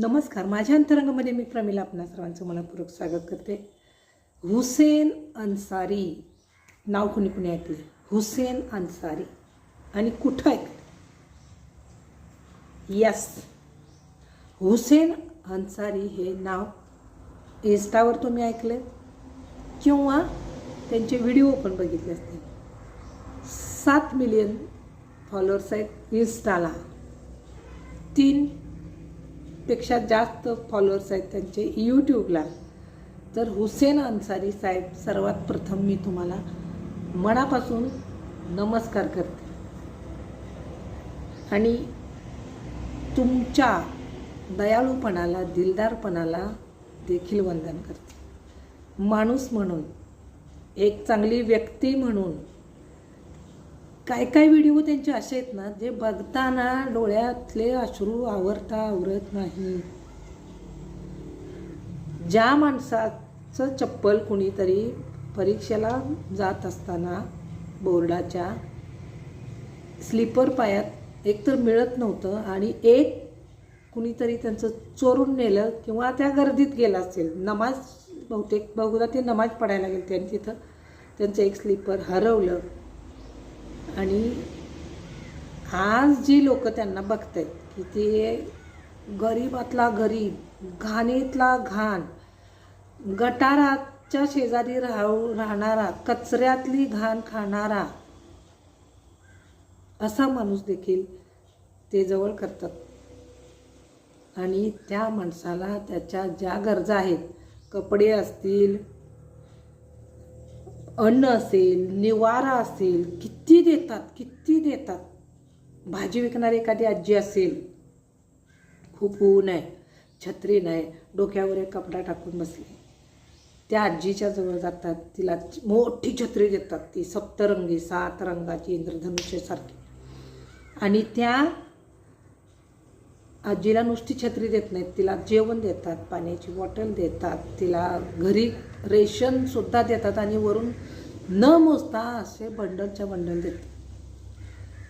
नमस्कार. माझ्या अंतरंगामध्ये मी प्रमिला आपणा सर्वांचं मनपूर्वक स्वागत करते. हुसेन अन्सारी नाव कुणी कुणी ऐकले हुसेन अन्सारी. आणि कुठं ऐकलं यस हुसेन अन्सारी हे नाव इन्स्टावर तुम्ही ऐकले किंवा त्यांचे व्हिडिओ पण बघितले असतील. सात मिलियन फॉलोअर्स आहेत इन्स्टाला तीन पेक्षा जास्त फॉलोअर्स आहेत त्यांचे यूट्यूबला तर हुसेन अन्सारी साहेब सर्वात प्रथम मी तुम्हाला मनापासून नमस्कार करते. आणि तुमच्या दयाळूपणाला दिलदारपणाला देखील वंदन करते. माणूस म्हणून एक चांगली व्यक्ती म्हणून काय काय व्हिडिओ त्यांचे असे आहेत ना जे बघताना डोळ्यातले अश्रू आवरता आवरत नाही ज्या माणसाचं चप्पल कुणीतरी परीक्षेला जात असताना बोर्डाच्या स्लीपर पायात एकतर मिळत नव्हतं आणि एक कुणीतरी त्यांचं चोरून नेलं किंवा त्या गर्दीत गेला असेल. नमाज बहुतेक बहुधा ते नमाज पडायला गेले त्यांनी तिथं त्यांचं एक स्लीपर हरवलं. आणि आज जी लोक त्यांना बघत आहेत की ते गरीबातला गरीब घाणीतला घाण गटाराच्या शेजारी राहू राहणारा कचऱ्यातली घाण खाणारा असा माणूस देखील ते जवळ करतात. आणि त्या माणसाला त्याच्या ज्या गरजा आहेत कपडे असतील अन्न असेल निवारा असेल किती देतात किती देतात? भाजी विकणारी एखादी आजी असेल खूप ऊन आहे छत्री नाही डोक्यावर एक कपडा टाकून बसली. त्या आजीच्या जवळ जातात तिला मोठी छत्री देतात ती सप्तरंगी सात रंगाची इंद्रधनुष्यासारखी आणि त्या आजीला नुसती छत्री देत नाहीत तिला जेवण देतात पाण्याची बॉटल देतात तिला घरी रेशनसुद्धा देतात आणि वरून न मोजता असे बंडलच्या बंडल देतात.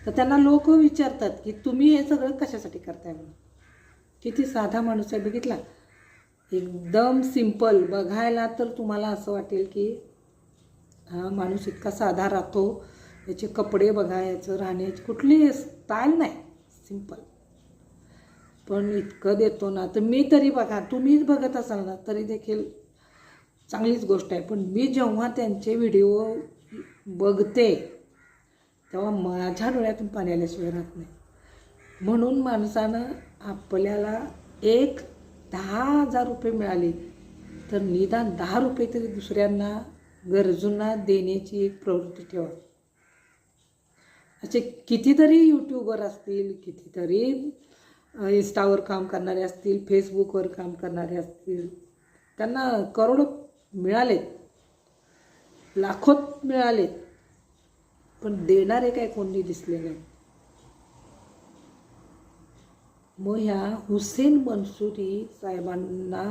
तर त्यांना लोक विचारतात की तुम्ही हे सगळं कशासाठी करताय म्हणून? किती साधा माणूस आहे बघितला? एकदम सिंपल. बघायला तर तुम्हाला असं वाटेल की हा माणूस इतका साधा राहतो याचे कपडे बघा याचं राहण्याची कुठली स्टाईल नाही. सिंपल पण इतकं देतो ना तर मी तरी बघा तुम्हीच बघत असाल ना तरी देखील चांगलीच गोष्ट आहे. पण मी जेव्हा त्यांचे व्हिडिओ बघते तेव्हा माझ्या डोळ्यातून पाणी आल्याशिवाय राहत नाही. म्हणून माणसानं आपल्याला एक दहा हजार रुपये मिळाले तर निदान दहा रुपये तरी दुसऱ्यांना गरजूंना देण्याची एक प्रवृत्ती ठेवा. असे कितीतरी यूट्यूबर असतील कितीतरी इन्स्टावर काम करणारे असतील फेसबुकवर काम करणारे असतील त्यांना करोडो मिळालेत लाखोत मिळालेत पण देणारे काय कोणी दिसले नाही. मग ह्या हुसेन मनसुरी साहेबांना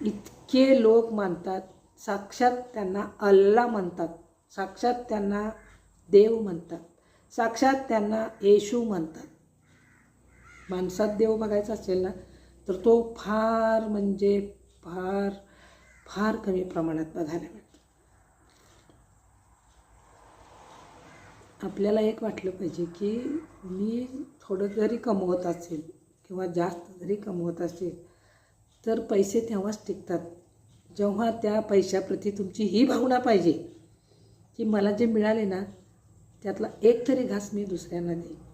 इतके लोक मानतात साक्षात त्यांना अल्ला म्हणतात साक्षात त्यांना देव म्हणतात साक्षात त्यांना येशू म्हणतात. माणसात देव बघायचा असेल ना तर तो फार म्हणजे फार फार कमी प्रमाणात बघायला मिळतो. आपल्याला एक वाटलं पाहिजे की मी थोडं जरी कमवत असेल किंवा जास्त जरी कमवत असेल तर पैसे तेव्हाच टिकतात. जेव्हा त्या पैशाप्रती तुमची ही भावना पाहिजे की मला जे मिळाले ना त्यातला एक तरी घास मी दुसऱ्यांना देईन.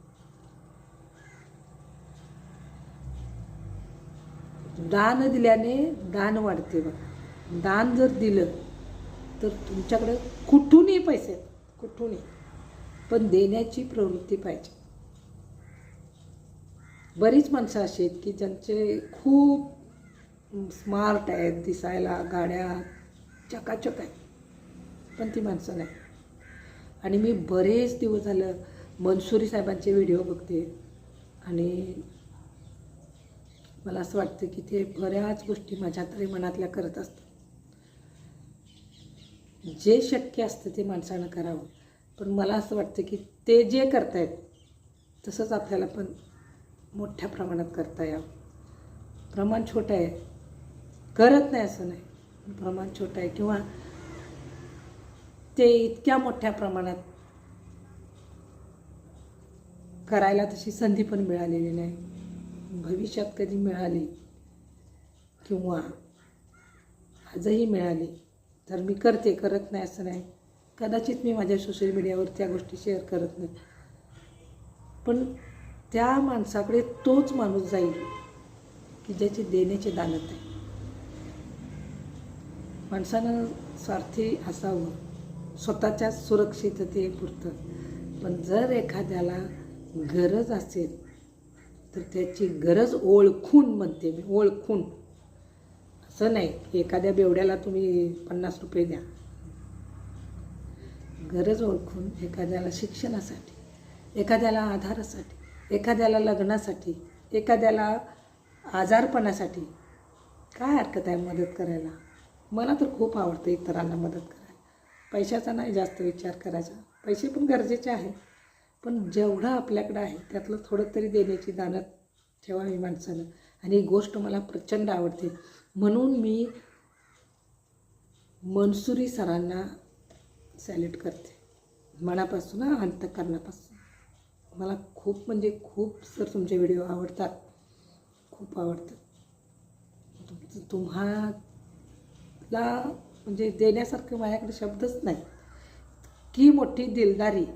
दान दिल्याने दान वाढते बघा. दान जर दिलं तर तुमच्याकडे कुठूनही पैसे आहेत, कुठूनही. पण देण्याची प्रवृत्ती पाहिजे. बरीच माणसं अशी आहेत की ज्यांचे खूप स्मार्ट आहेत दिसायला गाड्या चकाचक आहेत. पण ती माणसं नाही. आणि मी बरेच दिवस झालं मनसुरी साहेबांचे व्हिडिओ बघते. आणि मला असं वाटतं की ते बऱ्याच गोष्टी माझ्या तरी मनातल्या करत असतात. जे शक्य असतं ते माणसानं करावं. पण मला असं वाटतं की ते जे करतायत तसंच आपल्याला पण मोठ्या प्रमाणात करता यावं. प्रमाण छोटं आहे. करत नाही असं नाही. प्रमाण छोटं आहे. किंवा ते इतक्या मोठ्या प्रमाणात करायला तशी संधी पण मिळालेली नाही. भविष्यात कधी मिळाली किंवा आजही मिळाली तर मी करते करत नाही असं नाही. कदाचित मी माझ्या सोशल मीडियावर त्या गोष्टी शेअर करत नाही. पण त्या माणसाकडे तोच माणूस जाईल की ज्याची देण्याची दानत आहे. माणसानं स्वार्थी असावं स्वतःच्या सुरक्षिततेपुरतं. पण जर एखाद्याला गरज असेल तर त्याची गरज ओळखून म्हणते मी ओळखून. असं नाही एखाद्या बेवड्याला तुम्ही पन्नास रुपये द्या. गरज ओळखून एखाद्याला शिक्षणासाठी एखाद्याला आधारासाठी एखाद्याला लग्नासाठी एखाद्याला आजारपणासाठी काय हरकत आहे मदत करायला? मला तर खूप आवडतं इतरांना मदत करायला. पैशाचा नाही जास्त विचार करायचा. पैसे पण गरजेचे आहे. पण जेवढं आपल्याकडं आहे त्यातलं थोडं तरी देण्याची दानत ठेवावी माणसानं. आणि ही गोष्ट मला प्रचंड आवडते. म्हणून मी मनसुरी सरांना सॅल्यूट करते. मनापासून अंतकरणापासून. मला खूप म्हणजे खूप सर तुमचे व्हिडिओ आवडतात. खूप आवडतात. तुमचं तुम्हाला म्हणजे देण्यासारखे माझ्याकडे शब्दच नाही. की मोठी दिलदारी.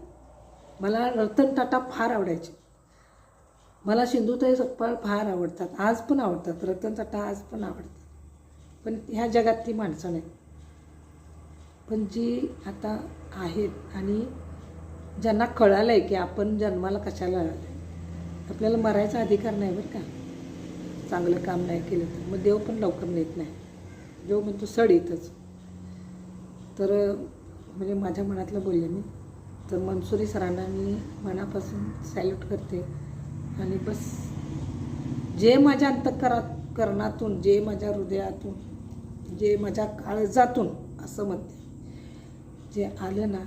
मला रतन टाटा फार आवडायचे. मला सिंधुताई सप्पाळ फार आवडतात आज पण आवडतात रतन टाटा आज पण आवडतात. पण ह्या जगात ती माणसं नाही पण जी आता आहेत आणि ज्यांना कळालं आहे की आपण जन्माला कशाला आलं आपल्याला मरायचा अधिकार नाही बरं का. चांगलं काम नाही केलं तर. मग देव पण लवकर नेत नाही. देव म्हणतो सड येतच तर म्हणजे माझ्या मनातलं बोलले मी तर मनसुरी सरांना मी मनापासून सॅल्यूट करते. आणि बस जे माझ्या अंतकरात करणातून जे माझ्या हृदयातून जे माझ्या काळजातून असं म्हणते जे आलं ना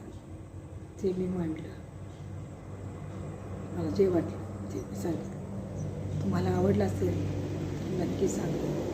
ते मी मांडलं. मला जे वाटलं ते मी सांगितलं. तुम्हाला आवडलं असेल तर नक्की सांगा.